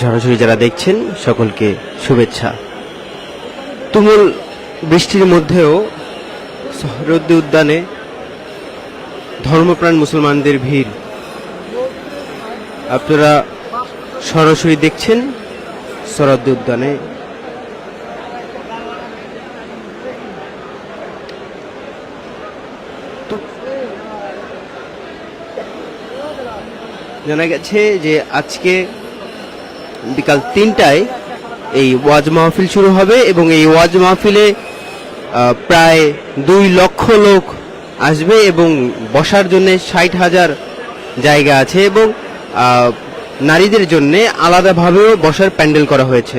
সরাসরি যারা দেখছেন, সকলকে শুভেচ্ছা। তুমুল বৃষ্টির মধ্যেও সহরদ্দি উদ্যানে ধর্মপ্রাণ মুসলমানদের ভিড়। আপনারা সরাসরি দেখছেন সরদ্দি উদ্যানে। জানা গেছে যে আজকে বিকাল তিনটায় এই ওয়াজ মাহফিল শুরু হবে এবং এই ওয়াজ মাহফিলে প্রায় দুই লক্ষ লোক আসবে এবং বসার জন্য ষাট হাজার জায়গা আছে এবং নারীদের জন্য আলাদাভাবেও বসার প্যান্ডেল করা হয়েছে।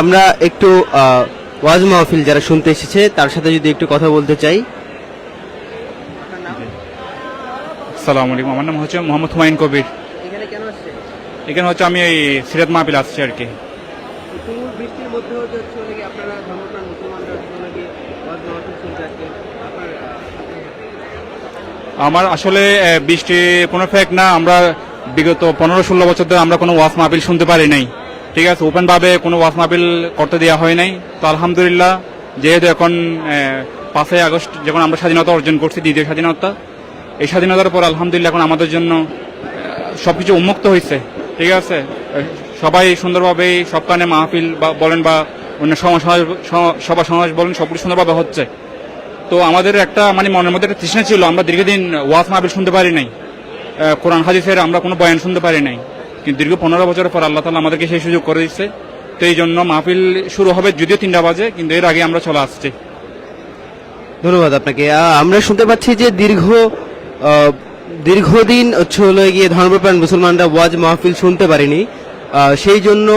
আমরা একটু ওয়াজ মাহফিল যারা শুনতে এসেছে তার সাথে যদি একটু কথা বলতে চাই। সালাম আলাইকুম আমার নাম হচ্ছে মোহাম্মদ হুমায়ুন কবির। এখানে কেন আসছে এখানে হচ্ছে আমি এই সিরাত মাহফিল আসছি আর কি। আমার আসলে বৃষ্টি কোনো ফেক না। আমরা বিগত পনেরো ষোলো বছর ধরে আমরা কোনো ওয়াজ মাহফিল শুনতে পারি নাই। ঠিক আছে, ওপেনভাবে কোনো ওয়াস মাহফিল করতে দেওয়া হয় নাই। তো আলহামদুলিল্লাহ, যেহেতু এখন পাঁচই আগস্ট, যখন আমরা স্বাধীনতা অর্জন করছি, দ্বিতীয় স্বাধীনতা, এই স্বাধীনতার পর আলহামদুলিল্লাহ এখন আমাদের জন্য সব কিছু উন্মুক্ত হয়েছে ঠিক আছে? সবাই সুন্দরভাবে সবখানে মাহফিল বা বলেন বা অন্য সভা সমাজ বলেন, সবকিছু সুন্দরভাবে হচ্ছে। তো আমাদের একটা মানে মনের মধ্যে একটা তৃষ্ণা ছিল, আমরা দীর্ঘদিন ওয়াজ মাহফিল শুনতে পারি নাই। কোরআন, হাদিসের আমরা কোনো বয়ান শুনতে পারি নাই। কিন্তু দীর্ঘ পনেরো বছর পর আল্লাহ তালা আমাদেরকে সেই সুযোগ করে দিচ্ছে তো এই জন্য মাহফিল শুরু হবে যদিও তিনটা বাজে, কিন্তু এর আগে আমরা চলে আসছি। ধন্যবাদ আপনাকে। আমরা শুনতে পাচ্ছি যে দীর্ঘ দীর্ঘদিন হলো গিয়ে ধর্মপ্রাণ মুসলমানরা ওয়াজ মাহফিল শুনতে পারেনি। সেই জন্য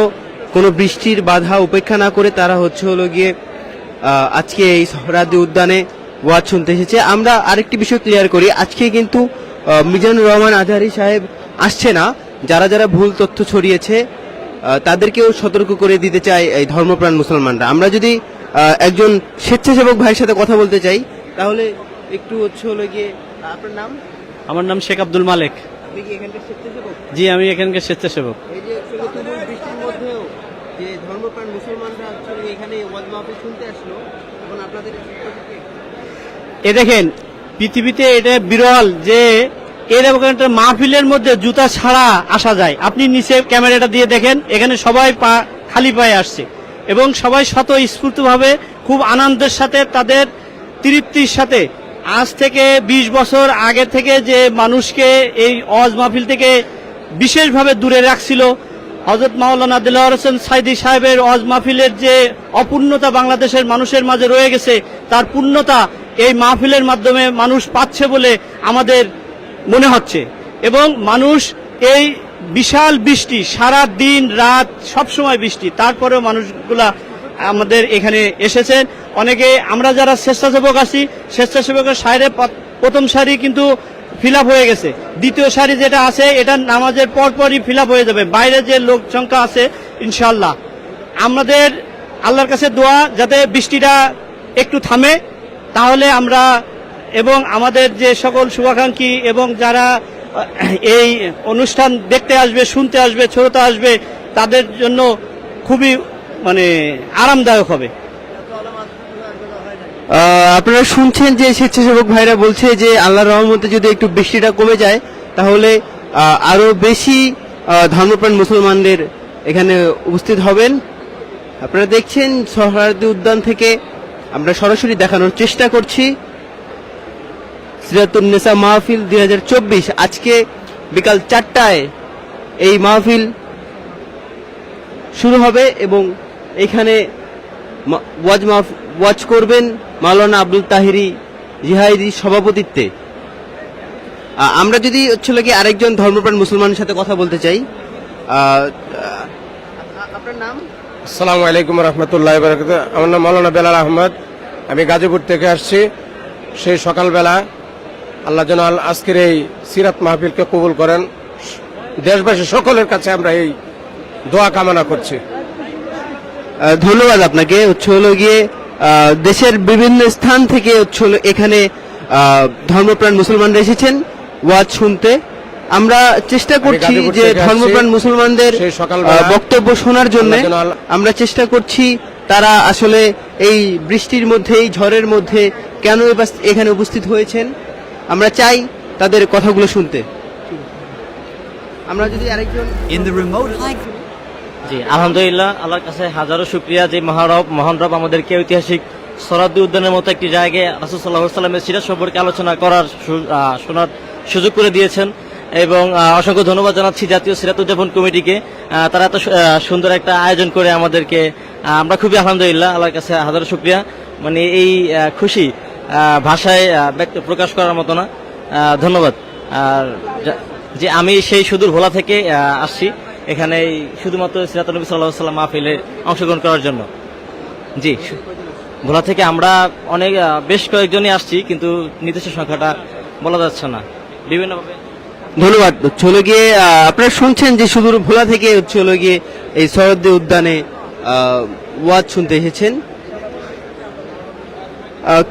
কোনো বৃষ্টির বাধা উপেক্ষা না করে তারা হচ্ছে হলো গিয়ে আজকে এই সহরাদি উদ্যানে ওয়াজ শুনতে এসেছে। আমরা আরেকটি বিষয় ক্লিয়ার করি। আজকে কিন্তু মিজানুর রহমান আজহারি সাহেব আসছে না। যারা যারা ভুল তথ্য ছড়িয়েছে তাদেরকেও সতর্ক করে দিতে চাই এই ধর্মপ্রাণ মুসলমানরা। আমরা যদি একজন স্বেচ্ছাসেবক ভাইয়ের সাথে কথা বলতে চাই তাহলে একটু হচ্ছে হলো গিয়ে আপনার নাম? আমার নাম শেখ আব্দুল মালেক। আপনি কি এখানকার স্বেচ্ছাসেবক? জি আমি এখানকার স্বেচ্ছাসেবক। এই যে বৃষ্টির মধ্যেও যে ধর্মপ্রাণ মুসলমানরা এখানে ওয়াজ মাহফিল শুনতে আসলো এখন আপনাদের এ দেখেন পৃথিবীতে এটা বিরল যে এরকম একটা মাহফিলের মধ্যে জুতা ছাড়া আসা যায়। আপনি নিচে ক্যামেরাটা দিয়ে দেখেন, এখানে সবাই পা খালি পায়ে আসছে। এবং সবাই শত স্ফূর্তভাবে খুব আনন্দের সাথে তাদের তৃপ্তির সাথে। আজ থেকে ২০ বছর আগে থেকে যে মানুষকে এই অজ মাহফিল থেকে বিশেষভাবে দূরে রাখছিল হজরত মাওলানা দিলওয়ার হোসেন সাইদি সাহেবের অজ মাহফিলের যে অপূর্ণতা বাংলাদেশের মানুষের মাঝে রয়ে গেছে, তার পূর্ণতা এই মাহফিলের মাধ্যমে মানুষ পাচ্ছে বলে আমাদের মনে হচ্ছে। এবং মানুষ এই বিশাল বৃষ্টি, সারা দিন, রাত সব সময় বৃষ্টি, তারপরেও মানুষগুলা আমাদের এখানে এসেছেন অনেকে আমরা যারা স্বেচ্ছাসেবক আছি, স্বেচ্ছাসেবকের সাইডে প্রথম সারি কিন্তু ফিল হয়ে গেছে। দ্বিতীয় সারি যেটা আছে, এটা নামাজের পরপরই ফিল হয়ে যাবে। বাইরে যে লোক সংখ্যা আছে ইনশাল্লাহ আমাদের আল্লাহর কাছে দোয়া, যাতে বৃষ্টিটা একটু থামে, তাহলে আমরা এবং আমাদের যে সকল শুভাকাঙ্ক্ষী এবং যারা এই অনুষ্ঠান দেখতে আসবে, শুনতে আসবে ছোটতে আসবে, তাদের জন্য খুবই মানে আরামদায়ক হবে। আপনারা শুনছেন যে স্বেচ্ছাসেবক ভাইরা বলছে যে আল্লাহর রহমতে যদি একটু বৃষ্টিটা কমে যায়, তাহলে আরও বেশি ধর্মপ্রাণ মুসলমানদের এখানে উপস্থিত হবেন। আপনারা দেখছেন সহরাদি উদ্যান থেকে আমরা সরাসরি দেখানোর চেষ্টা করছি। সিরাতুন্নেসা মাহফিল দুই আজকে বিকাল চারটায় এই মাহফিল শুরু হবে এবং এখানে ওয়াজ মাহফ ওয়াজ করবেন মাওলানা আব্দুল তাহিরি জিহাইদি সভাপতিত্বে। আমরা যদি হচ্ছে কি আরেকজন ধর্মপ্রাণ মুসলমানের সাথে কথা বলতে চাই আপনার নাম? আসসালামু আলাইকুম রহমতুল্লাহ আমার নাম মৌলানা বেলাল আহমদ। আমি গাজীপুর থেকে আসছি। সেই সকালবেলা আল্লাহ যেন আজকের এই সিরাত মাহফিলকে কবুল করেন। দেশবাসী সকলের কাছে আমরা এই দোয়া কামনা করছি। ধন্যবাদ আপনাকে। হচ্ছে হলো গিয়ে দেশের বিভিন্ন স্থান থেকে হচ্ছে হলো এখানে ধর্মপ্রাণ মুসলমানরা এসেছেন। ওয়াজ শুনতে। আমরা চেষ্টা করছি যে ধর্মপ্রাণ মুসলমানদের বক্তব্য শোনার জন্য আমরা চেষ্টা করছি তারা আসলে এই বৃষ্টির মধ্যে এই ঝড়ের মধ্যে কেন এখানে উপস্থিত হয়েছেন। আমরা চাই তাদের কথাগুলো শুনতে। আমরা যদি আরেকজন In the remote high জি আলহামদুলিল্লাহ আল্লাহর কাছে হাজারো শুক্রিয়া যে মহারব মহান রব আমাদেরকে ঐতিহাসিক সরাদ্দি উদ্যানের মতো একটি জায়গায় রাসুল সাল্লাহ সাল্লামের সিরাজ সম্পর্কে আলোচনা করার শোনার সুযোগ করে দিয়েছেন এবং অসংখ্য ধন্যবাদ জানাচ্ছি জাতীয় সিরাত উদযাপন কমিটিকে। তারা এত সুন্দর একটা আয়োজন করে আমাদেরকে। আমরা খুবই আলহামদুলিল্লাহ আল্লাহর কাছে হাজারো শুক্রিয়া। মানে এই খুশি ভাষায় ব্যক্ত প্রকাশ করার মতো না। ধন্যবাদ। আর যে আমি সেই সুদূর ভোলা থেকে আসছি এখানে শুধুমাত্র সিরাত নবী সাল্লাহ সাল্লাম মাহফিলে অংশগ্রহণ করার জন্য। জি ভোলা থেকে আমরা অনেক বেশ কয়েকজনই আসছি, কিন্তু নির্দিষ্ট সংখ্যাটা বলা যাচ্ছে না। বিভিন্নভাবে ধন্যবাদ। হলো গিয়ে আপনারা শুনছেন যে সুদূর ভোলা থেকে হলো গিয়ে এই সরদ্দি উদ্যানে ওয়াজ শুনতে এসেছেন।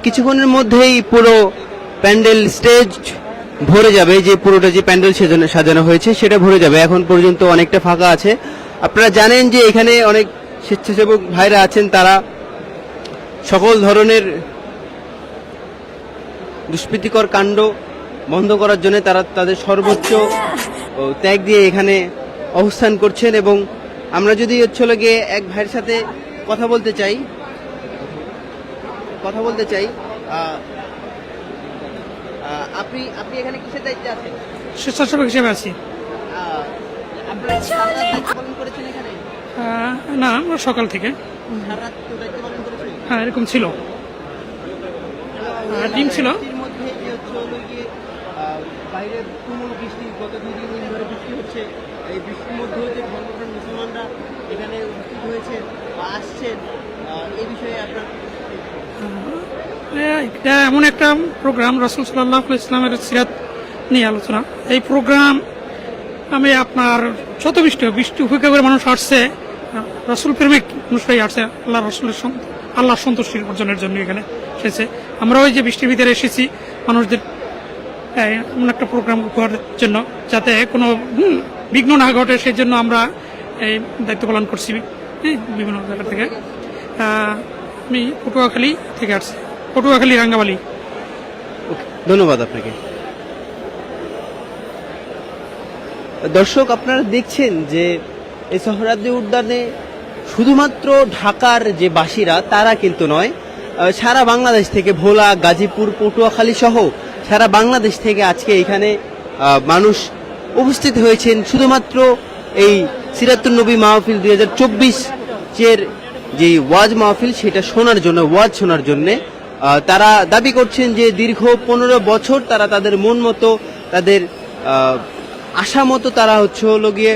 কিছুক্ষণের মধ্যেই পুরো প্যান্ডেল স্টেজ ভরে যাবে, যে পুরোটা যে প্যান্ডেল সাজানো সাজানো হয়েছে সেটা ভরে যাবে। এখন পর্যন্ত অনেকটা ফাঁকা আছে। আপনারা জানেন যে এখানে অনেক স্বেচ্ছাসেবক ভাইরা আছেন, তারা সকল ধরনের দুষ্কৃতিকর কাণ্ড বন্ধ করার জন্য তারা তাদের সর্বোচ্চ ত্যাগ দিয়ে এখানে অবস্থান করছেন এবং আমরা যদি হচ্ছে গিয়ে এক ভাইয়ের সাথে কথা বলতে চাই কথা বলতে চাই আপনি আপনি এখানে কিসের দায়িত্বে আছেন? স্বেচ্ছাসেবক হিসেবে আছি। আপনারা দায়িত্ব পালন করেছেন এখানে? না আমরা সকাল থেকে। হ্যাঁ এরকম ছিল। টিম ছিল। বৃষ্টির মধ্যে যে হচ্ছে হলো গিয়ে আহ, বাইরে তুমুল বৃষ্টি গত দুই তিন দিন ধরে বৃষ্টি হচ্ছে। এই বৃষ্টির মধ্যেও যে ধর্মপ্রাণ মুসলমানরা এখানে উপস্থিত হয়েছে বা আসছেন। এই বিষয়ে আপনার এটা এমন একটা প্রোগ্রাম রসুল সাল্লাহ ইসলামের সিরাত নিয়ে আলোচনা। এই প্রোগ্রাম আমি আপনার যত বৃষ্টি বৃষ্টি উপেক্ষা করে মানুষ আসছে রসুল প্রেমিক মানুষরাই আসছে আল্লাহ রসুলের সন্ত- আল্লাহর সন্তুষ্টি অর্জনের জন্য এখানে এসেছে। আমরা ওই যে বৃষ্টির ভিতরে এসেছি মানুষদের এমন একটা প্রোগ্রাম উপহার জন্য যাতে কোনো বিঘ্ন না ঘটে সেই জন্য আমরা এই দায়িত্ব পালন করছি হ্যাঁ, বিভিন্ন জায়গা থেকে। আমি পটুয়াখালী থেকে আসছি। পটুয়াখালী, রাঙ্গামালি। ধন্যবাদ আপনাকে। দর্শক, আপনারা দেখছেন যে এই সোহরাদ্দি উদ্যানে শুধুমাত্র ঢাকার যে বাসীরা, তারা কিন্তু নয় সারা বাংলাদেশ থেকে ভোলা, গাজীপুর, পটুয়াখালী সহ সারা বাংলাদেশ থেকে আজকে এখানে মানুষ উপস্থিত হয়েছেন। শুধুমাত্র এই সিরাতুল নবী মাহফিল দুই হাজার চব্বিশ এর যে ওয়াজ মাহফিল, সেটা শোনার জন্য, ওয়াজ শোনার জন্যে তারা দাবি করছেন যে দীর্ঘ পনেরো বছর তারা তাদের মন মতো, তাদের আশা মতো তারা হচ্ছে হলো গিয়ে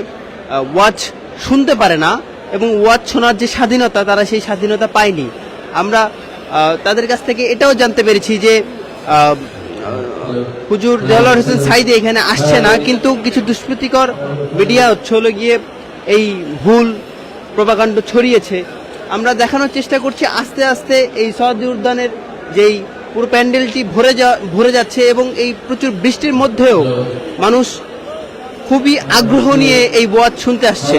ওয়াচ শুনতে পারে না এবং ওয়াজ শোনার যে স্বাধীনতা, তারা সেই স্বাধীনতা পায়নি। আমরা তাদের কাছ থেকে এটাও জানতে পেরেছি যে হুজুর দেওয়ার হোসেন সাইদে এখানে আসছে না, কিন্তু কিছু দুষ্কৃতিকর মিডিয়া হচ্ছে হলো গিয়ে এই ভুল প্রপাকাণ্ড ছড়িয়েছে। আমরা দেখানোর চেষ্টা করছি আস্তে আস্তে এই সৌদি উদ্যানের যেই পুরো প্যান্ডেলটি ভরে যা, ভরে যাচ্ছে এবং এই প্রচুর বৃষ্টির মধ্যেও মানুষ খুবই আগ্রহ নিয়ে এই ওয়াজ শুনতে আসছে।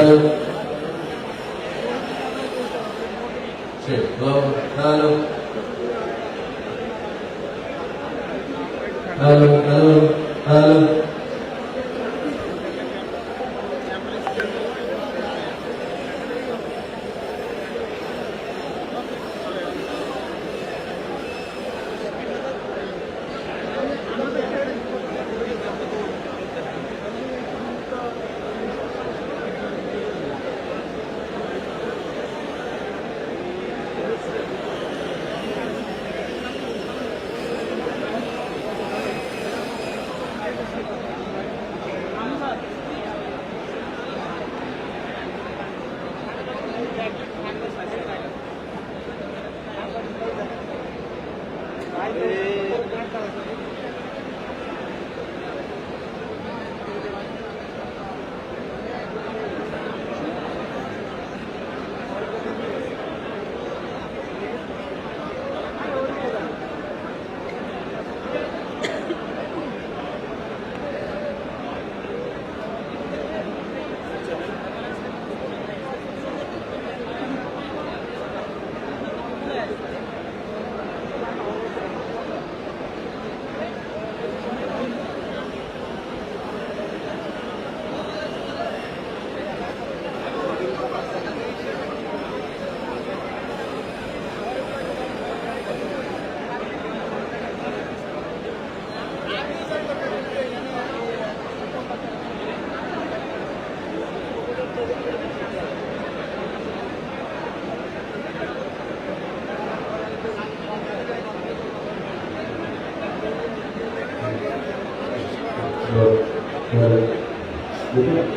đúng không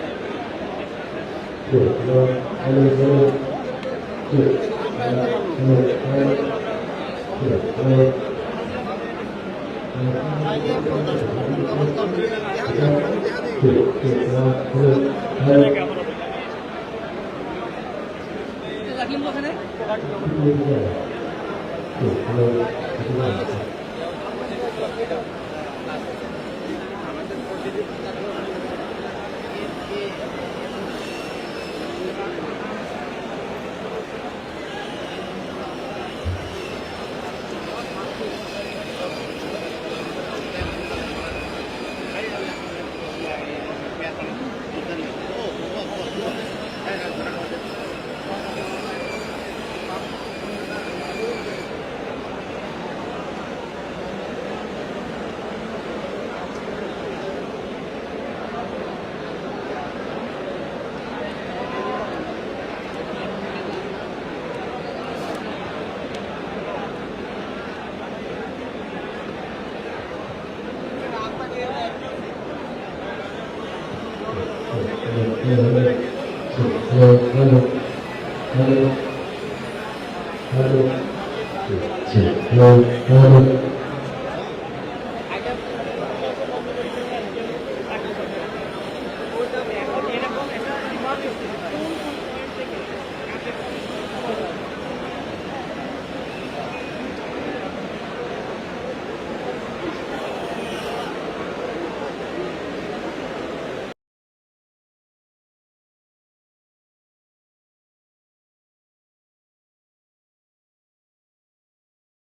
được rồi. Hello hello được hello hello được rồi.